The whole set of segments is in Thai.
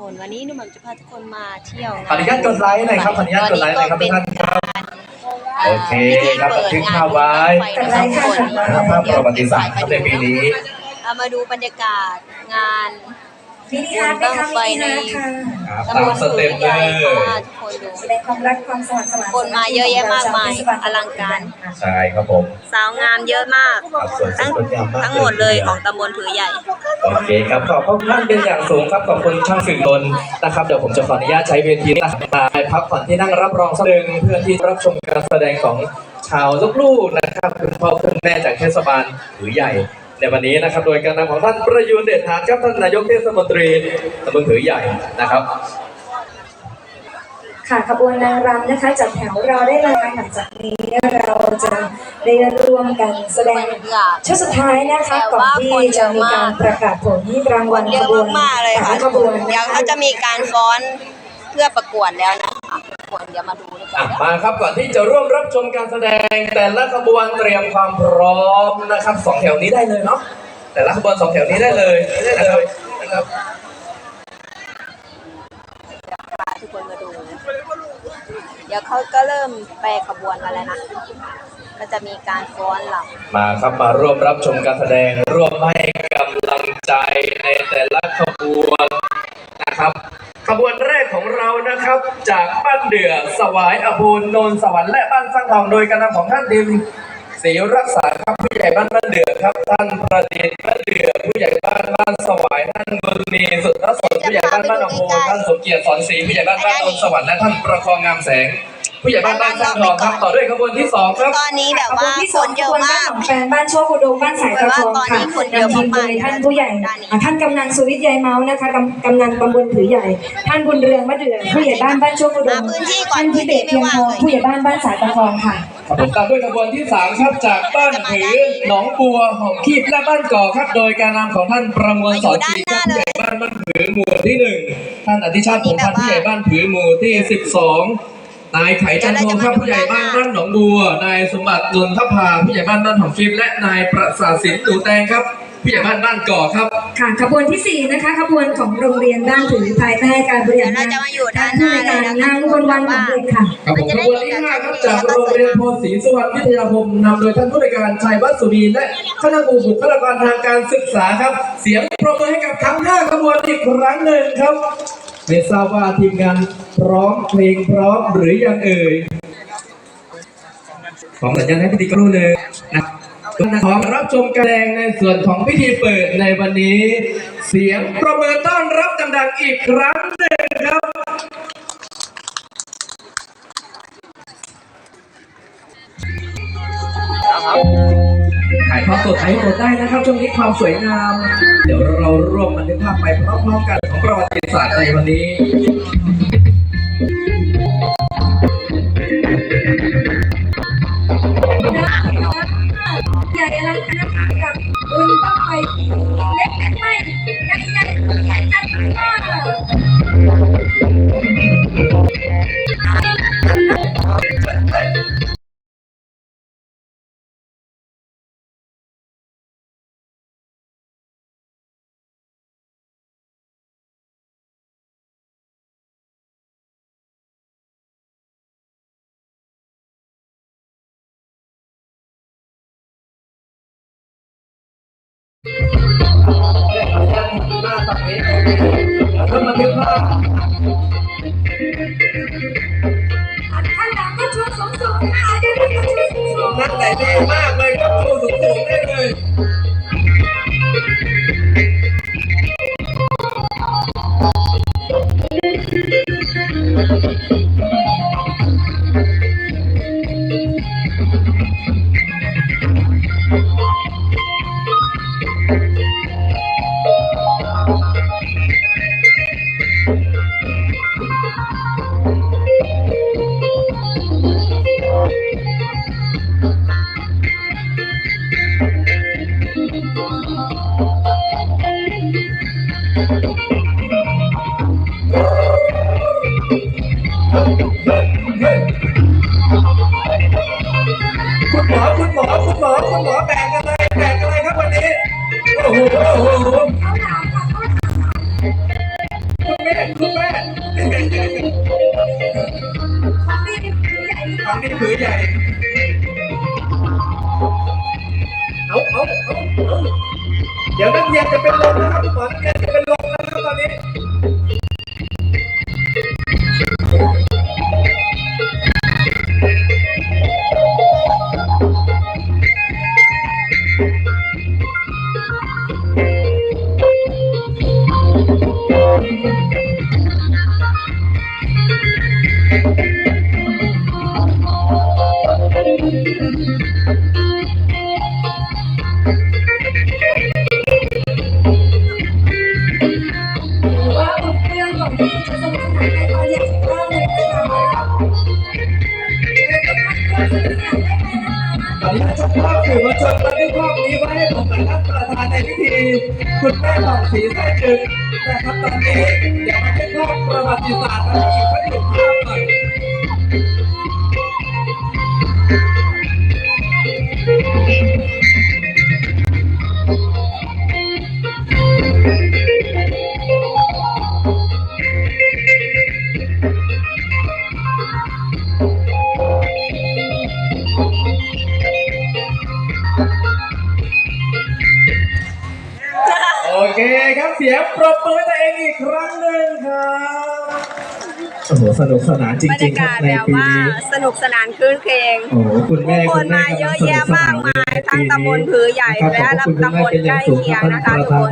คนวันนี้หนุ่มแบบจะพาทุกคนมาเที่ยวงขออนุญาตกดไลค์หน่อยครับขออนุญาตกดไลค์หน่อยครับทุกท่านครับโอเคครับบันทึกภาพไว้กดไลค์ค่ะนะครับภาพประวัติศาสตร์ครับในปีนี้ เอามาดูบรรยากาศงาน มินิฮาร์ดไหมคะมินิฮาร์ดค่ะครับตามสเต็ปเลยค่ะทุกคนดูแสดงความรักความสมัครสมานคนมาเยอะแยะมากมายอลังการ ใช่ครับผม สาวงามเยอะมาก ครับสวยสทั้งดงามมากทั้งหมดเลยของตำบลผือใหญ่ โอเคครับขอบพระคุณท่านเป็นอย่างสูงครับขอบคุณช่างสื่อมวลนะครับเดี๋ยวผมจะขออนุญาตใช้เวทีนี้นะครับมาพักผ่อนที่นั่งรับรองสักหนึ่งเพื่อที่รับชมการแสดงของชาวลูกๆนะครับคุณพ่อคุณแม่จากเทศบาลผือใหญ่ ในวันนี้นะครับ โดยการนำของท่านประยูนเดชหาญครับท่านนายกเทศมนตรีตำบลผือใหญ่นะครับค่ะขบวนนางรำนะคะจัดแถวรอได้เลยค่ะหลังจากนี้เราจะได้ร่วมกันแสดงชุดสุดท้ายนะคะก่อนที่จะมีการประกาศผลรางวัลเยขอะบวนมากๆเลยแต่ค่ะละขบวนเดี๋ยวเขาจะมีการฟ้อน เพื่อประกวดแล้วนะคะประกวดเดี๋ยวมาดูด้วยกัอะนมาครับก่อนที่จะร่วมรับชมการแสดง แต่ละขบวนเตรียมความพร้อมนะครับสองแถวนี้ได้เลยเนาะแต่ละขบวนสองแถวนี้ได้เลยได้เลยนะครับพาทุกคนมาดู เดี๋ยวเขาก็เริ่มแปรขบวนมาแล้วนะ ก็จะมีการฟ้อนลำมาครับมาร่วมรับชมการแสดงร่วมให้กำลังใจในแต่ละขบวนนะครับ ขบวนแรกของเรานะครับ จากบ้านเดือสวายอภูนโนนสวรรค์และบ้านสร้างทองโดยการนำของท่านดิมศรีรักษาครับผู้ใหญ่บ้านบ้านเดือครับ ท่านประดิษฐ์บ้านเดือผู้ใหญ่บ้านบ้านสวายท่านบุญมีสุดทศนผู้ใหญ่บ้านบ้านอภูนท่านสมเกียรติสอนศรีผู้ใหญ่บ้านบ้านโนนสวรรค์และท่านประคองงามแสง ผู้ใหญ่บ้านบ้านสร้างทองครับต่อด้วยขบวนที่สองครับ ตอนนี้แบบขบวว่านที่คสองนขเยอะบวนบ้ามานกหนองแฟนบ้านโชคอุดมบ้านสายตะทองค่ะตอนนี้คนเยอะนำทีมโดมากยๆท่านผู้ใหญ่ด้านนี้อ่าท่านกำนันสุวิทย์ใยเมาส์นะคะกำกำนันตำบลผือใหญ่ ท่านบุญเรืองมะเดือผู้ใหญ่บ้านบ้านโชคอุดมหาพื้นที่ก่อนท่านพิเบศเพียงทองพื้นที่ไม่ว่างเลยผู้ใหญ่บ้านบ้านสายตะทองค่ะครับผมตามด้วยขบวนที่3ครับจากบ้านผือหนองบัวหอมคีบและบ้านก่อครับ โดยการนำของท่านประมวลสอนศรีครับผู้ใหญ่บ้านบ้านผือหมู่ที่หนึ่งท่านอธิชาติผงพันธ์ผู้ใหญ่บ้านผือหมู่ที่ 12 นายไขจันทองครับผู้ใหญ่บ้านบ้านหนองบัวนายสมบัตินนทภาผู้ใหญ่บ้านบ้านหอมคีบและนายประสาทสินตูแตงครับผู้ใหญ่บ้านบ้านก่อครับค่ะขบวนที่สี่นะคะขบวนของโรงเรียนบ้านผือภายใต้การบริหารงานเดี๋ยวเราจะมาอยู่ด้านผู้ในวยการนางอุบลวันของเด็กค่ะครับผมขบวนที่ห้าครับจากโรงเรียนโพธิ์ศรีสุวรรณวิทยาคมนำโดยท่านผู้ในวยการชัยวัฒน์สุรีและคณะครูบุคลากรทางการศึกษาครับ เสียงปรบมือให้กับทั้งห้าขบวนอีกครั้งหนึ่งครับ ไม่ทราบว่าทีมงานพร้อมเพลงพร้อมหรือยังเอ่ยของสัญญาณให้พิธีกรหนึ่งนะครับขอรับชมการแสดงในส่วนของพิธีเปิดในวันนี้ เสียงประเมินต้อนรับดังๆอีกครั้งหนึ่งครับ ถ่ายทอดสดให้หมดได้นะครับช่วงนี้ความสวยงาม เดี๋ยวเราร่วมบันทึกภาพไปพร้อมๆกันของประวัติศาสตร์ในวันนี้ใหญ่อลังการกับบุญต้องไปเล็กไม่ใหญ่ใหญ่ใหญ่ใหญ่มาก นสูงสูงนะคะเดี๋ยวนี้ก็ชวนสูงสูงนักแต่ดีมากเลยครับโชว์สูงๆได้เลย องนี่ผือใหญ่เอาเอาเอาเอาเดี๋ยวนักเรียนจะเป็นลมนะครับหมอนักเรียน ตอนนี้จะภาพสื่อมวลชนบันทึกภาพนี้ไว้ให้ผมกับท่านประธานในพิธีคุณแม่ผ่องศรีแท้จึง นะครับตอนนี้เดี๋ยวมาเป็นภาพประวัติศาสตร์กันอีกสักหนึ่งภาพหน่อยโอ คครับเสียงปรบมือตัวเองอีกครั้งหนึ่งครับ โอ้โหสนุกสนานจบรรริยางๆครักาบศในแบบปีว่านี้สนุกสนานคืนเคง โอ้โหคุณแม่ผู้คนณแมาเยอะแยะมากมายทั้งตำบลผือใหญ่และตำบลใกล้เคียงนะคะทุกคน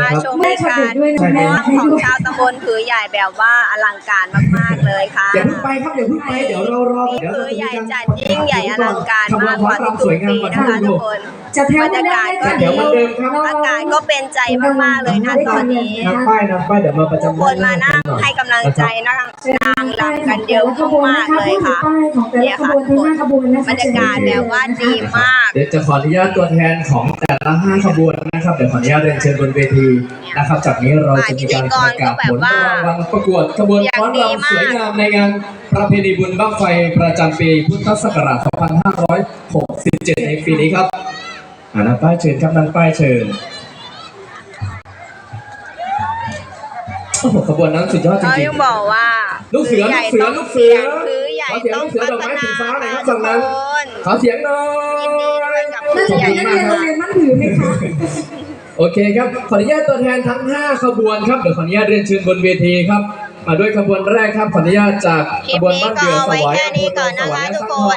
มาชมในการม้วนของชาวตำบลผือใหญ่แบบว่าอลังการมากๆเลยค่ะ อย่าเพิ่งไปครับอย่าเพิ่งไปเดี๋ยวเรารอนี่เดี๋ยวคืเราอจะใหมีญ่การจัดยิ่งใหญ่อลังการมากกว่าทุกๆปีนะคะทุกคน จะแถวบรรยากาศก็เดี๋ดียวเหมือนเดิมครับอากาศก็เป็นใจมากๆเลยนะตอนนี้ นำป้ายนำป้ายเดี๋ยวมาประทุกจำ คนมานั่ง ให้กำลังใจนางนางรำกันเยอะมากๆเลยค่ะของแต่ละขบวนทั้งห้าขบวนนะคะบรรยากาศแบบว่าดีมากเดี๋ยวจะขออนุญาตตัวแทนของแต่ละห้าขบวนนะครับเดี๋ยวขออนุญาตเรียนเชิญบนเวทีนะครับจากนี้เราจะมีการประกาศผลรางวัลประกวดขบวนฟ้อนรำสวยงามในงานประเพณีบุญบั้งไฟประจำปีพุทธศักราช 2567 ในปีนี้ครับอ่านำป้ายเชิญครับนำป้ายเชิญโอ้โห ขบวนนั้นสุดยอดจเขาริงยังๆบอกว่าลูกเสือใหญ่ลูกเสือต้องลูกเสืเสีอยงคือใหญ่ขอเสียงต้อลูงกเสือพัดอกฒไม้นาสีฟ้าหน่อยครับทุฝั่กงคนั้นนขอเสียงหน่อยินดีด้วยยกับนักผู้เรียใหญ่นนักเรียนโรงเรียนมั่นถือไหมคะ โอเคครับขออนุญาตตัวแทนทั้ง 5 ขบวนครับเดี๋ยวขออนุญาตเรียนเชิญบนเวทีครับมาด้วยขบวนแรกครับขออนุญาตจากคลิขปบวนนี้บ้านก็เดือเอาสไว้วายแค่นี้ก่อนสนะวาคะยทุกสัคทองน